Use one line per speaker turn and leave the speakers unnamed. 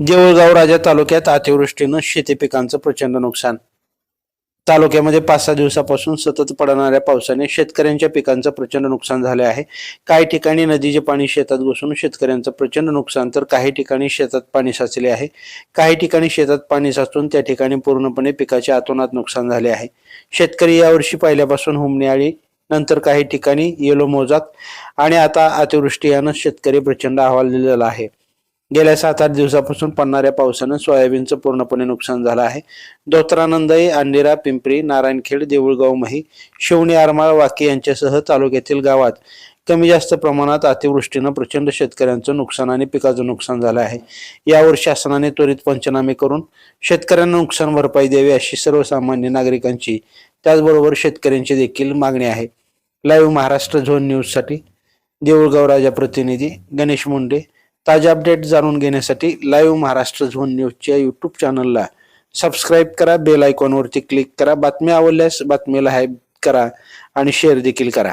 देऊळगाव राजा तालुक्यात अतिवृष्टीनं शेती पिकांचं प्रचंड नुकसान. तालुक्यामध्ये पाच सहा दिवसापासून सतत पडणाऱ्या पावसाने शेतकऱ्यांच्या पिकांचं प्रचंड नुकसान झाले आहे. काही ठिकाणी नदीचे पाणी शेतात घुसून शेतकऱ्यांचं प्रचंड नुकसान तर काही ठिकाणी शेतात पाणी साचले आहे. काही ठिकाणी शेतात पाणी साचून त्या ठिकाणी पूर्णपणे पिकाचे आतोनात नुकसान झाले आहे. शेतकरी यावर्षी पहिल्यापासून हुमणी नंतर काही ठिकाणी येलो मोजाक आणि आता अतिवृष्टी यानं शेतकरी प्रचंड अहवाल दिलेला आहे. गेल्या सात आठ दिवसापासून पडणाऱ्या पावसानं सोयाबीनचं पूर्णपणे नुकसान झालं आहे. दोत्रानंदई अंडिरा पिंपरी नारायणखेड देऊळगाव मही शिवणी आरमाळ वाकी यांच्यासह तालुक्यातील गावात कमी जास्त प्रमाणात अतिवृष्टीनं प्रचंड शेतकऱ्यांचं नुकसान आणि पिकाचं नुकसान झालं आहे. यावर शासनाने त्वरित पंचनामे करून शेतकऱ्यांना नुकसान भरपाई द्यावी अशी सर्वसामान्य नागरिकांची त्याचबरोबर शेतकऱ्यांची देखील मागणी आहे. लाईव्ह महाराष्ट्र झोन न्यूजसाठी देऊळगाव राजा प्रतिनिधी गणेश मुंडे ताज्या अपडेट जाणून घेण्यासाठी लाईव्ह महाराष्ट्र झोन न्यूजच्या यूट्यूब चॅनलला सबस्क्राईब करा बेल आयकॉनवरती क्लिक करा बातम्या आवडल्यास बातमीला हायप करा आणि शेअर देखील करा.